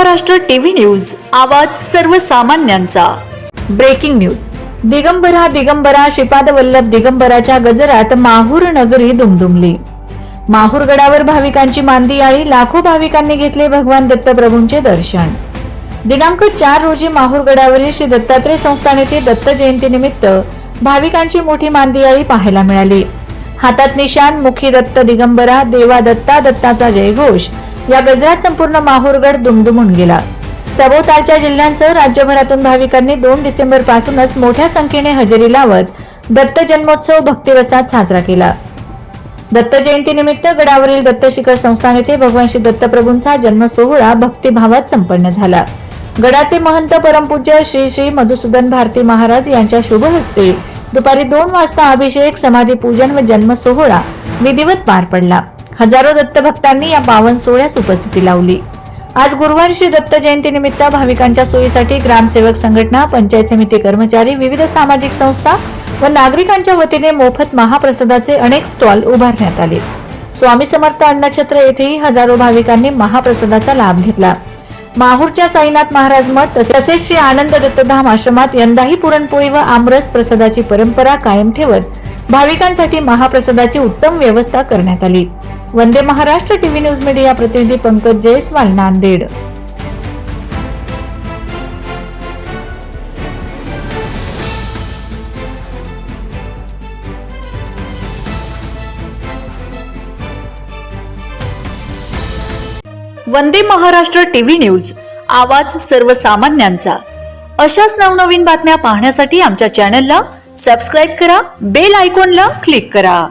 Maharashtra TV news आवाज सर्वसामान्यांचा. Breaking news. Digambara Digambara Shripad Vallabh दिगंबराच्या गजरात माहूर नगरी दुमदुमली. माहूर गडावर भाविकांची मांदी आली लाखो भाविकांनी घेतले भगवान दत्तप्रभूंचे दर्शन. दिनांक चार रोजी माहूर गडावरील श्री दत्तात्रय संस्थान येथे दत्त जयंतीनिमित्त भाविकांची मोठी मांदी आळी पाहायला मिळाली. हातात निशाण मुखी दत्त दिगंबरा देवा दत्ता दत्ताचा जयघोष या गजरात संपूर्ण माहूरगड दुमदुमून गेला. सभोवतालच्या जिल्ह्यांसह राज्यभरातून भाविकांनी दोन डिसेंबर पासूनच मोठ्या संख्येने हजेरी लावत दत्त जन्मोत्सव भक्तिरसात साजरा केला. दत्त जयंतीनिमित्त गडावरील दत्त शिखर संस्थान येथे भगवान श्री दत्तप्रभूंचा जन्म सोहळा भक्तिभावात संपन्न झाला. गडाचे महंत परमपूज्य श्री श्री मधुसूदन भारती महाराज यांच्या शुभ हस्ते दुपारी दोन वाजता अभिषेक समाधी पूजन व जन्म सोहळा विधिवत पार पडला. हजारो दत्तभक्तांनी या पावन सोहळ्यास उपस्थिती लावली. आज गुरुवार श्री दत्त जयंतीनिमित्त भाविकांच्या सोयीसाठी ग्रामसेवक संघटना पंचायत समिती कर्मचारी विविध सामाजिक संस्था व नागरिकांच्या वतीने मोफत महाप्रसादाचे अनेक स्टॉल उभारण्यात आले. स्वामी समर्थ अन्नछत्र येथेही हजारो भाविकांनी महाप्रसादाचा लाभ घेतला. माहूरच्या साईनाथ महाराज मठ तसेच श्री आनंद दत्तधाम आश्रमात यंदाही पुरणपोळी व आमरस प्रसादाची परंपरा कायम ठेवत भाविकांसाठी महाप्रसादाची उत्तम व्यवस्था करण्यात आली. Vande Maharashtra TV news media प्रतिनिधी पंकज जयस्वाल नांदेड. वंदे महाराष्ट्र टीव्ही न्यूज आवाज सर्वसामान्यांचा. अशाच नवनवीन बातम्या पाहण्यासाठी आमच्या चॅनलला सबस्क्राईब करा बेल आयकॉनला क्लिक करा.